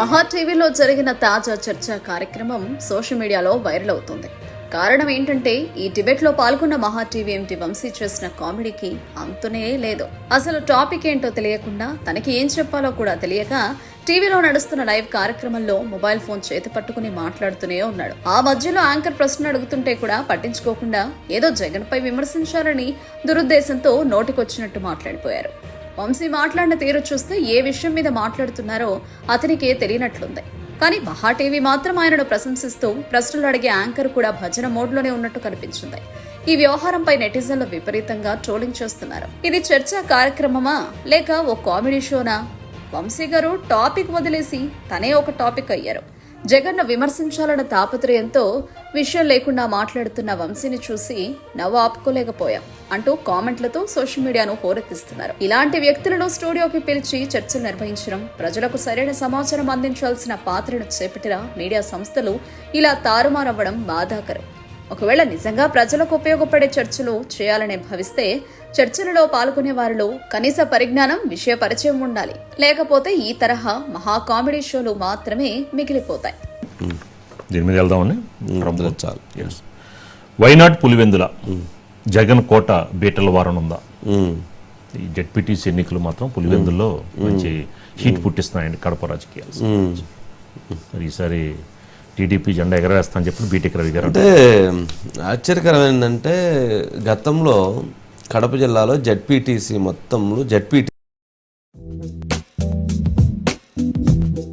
మహా టీవీలో జరిగిన తాజా చర్చ కార్యక్రమం సోషల్ మీడియాలో వైరల్ అవుతుంది. కారణం ఏంటంటే ఈ డిబేట్లో పాల్గొన్న మహా టీవీ ఎంటి వంశీ చేసిన కామెడీకి అంతునే లేదు. అసలు టాపిక్ ఏంటో తెలియకుండా తనకి ఏం చెప్పాలో కూడా తెలియక టీవీలో నడుస్తున్న లైవ్ కార్యక్రమంలో మొబైల్ ఫోన్ చేతి పట్టుకుని మాట్లాడుతూనే ఉన్నాడు. ఆ మధ్యలో యాంకర్ ప్రశ్న అడుగుతుంటే కూడా పట్టించుకోకుండా ఏదో జగన్ పై విమర్శించాలని దురుద్దేశంతో నోటికొచ్చినట్టు మాట్లాడిపోయారు. వంశీ మాట్లాడిన తీరు చూస్తే ఏ విషయం మీద మాట్లాడుతున్నారో అతనికే తెలియనట్లుంది. కానీ మహా టీవీ మాత్రం ఆయనను ప్రశంసిస్తూ ప్రశ్నలు అడిగే యాంకర్ కూడా భజన మోడ్లోనే ఉన్నట్టు కనిపించింది. ఈ వ్యవహారంపై నెటిజన్లు విపరీతంగా ట్రోలింగ్ చేస్తున్నారు. ఇది చర్చా కార్యక్రమమా? లేక ఓ కామెడీ షోనా? వంశీ గారు టాపిక్ వదిలేసి తనే ఒక టాపిక్ అయ్యారు. జగన్ను విమర్శించాలన్న తాపత్రయంతో విషయం లేకుండా మాట్లాడుతున్న వంశీని చూసి నవ్వు ఆపుకోలేకపోయాం అంటూ కామెంట్లతో సోషల్ మీడియాను హోరెత్తిస్తున్నారు. ఇలాంటి వ్యక్తులను స్టూడియోకి పిలిచి చర్చలు నిర్వహించడం ప్రజలకు సరైన సమాచారం అందించాల్సిన పాత్రను చేపట్టిన మీడియా సంస్థలు ఇలా తారుమారవ్వడం బాధాకరం. ఒకవేళ నిజంగా ప్రజలకు ఉపయోగపడే చర్చలు చేయాలని భావిస్తే చర్చలలో పాల్గొనే వారిలో కనీస పరిజ్ఞానం విషయ పరిచయం ఉండాలి. లేకపోతే ఈ తరహా మహా కామెడీ షోలు మాత్రమే మిగిలిపోతాయి. దీని మీద వెళ్దామని అందులో చాలు. ఎస్ వైనాడ్ పులివెందుల? జగన్ కోట బీటల వారణ ఉందా. ఈ జెడ్పీటీసీ ఎన్నికలు మాత్రం పులివెందుల్లో మంచి హీట్ పుట్టిస్తున్నాయండి కడప రాజకీయాలు. ఈసారి టీడీపీ జెండా ఎగరవేస్తా అని చెప్పి బీటెక్ రవి గారు అంటే ఆశ్చర్యకరమైందంటే గతంలో కడప జిల్లాలో జడ్పీటీసీ మొత్తంలో జడ్పీటీ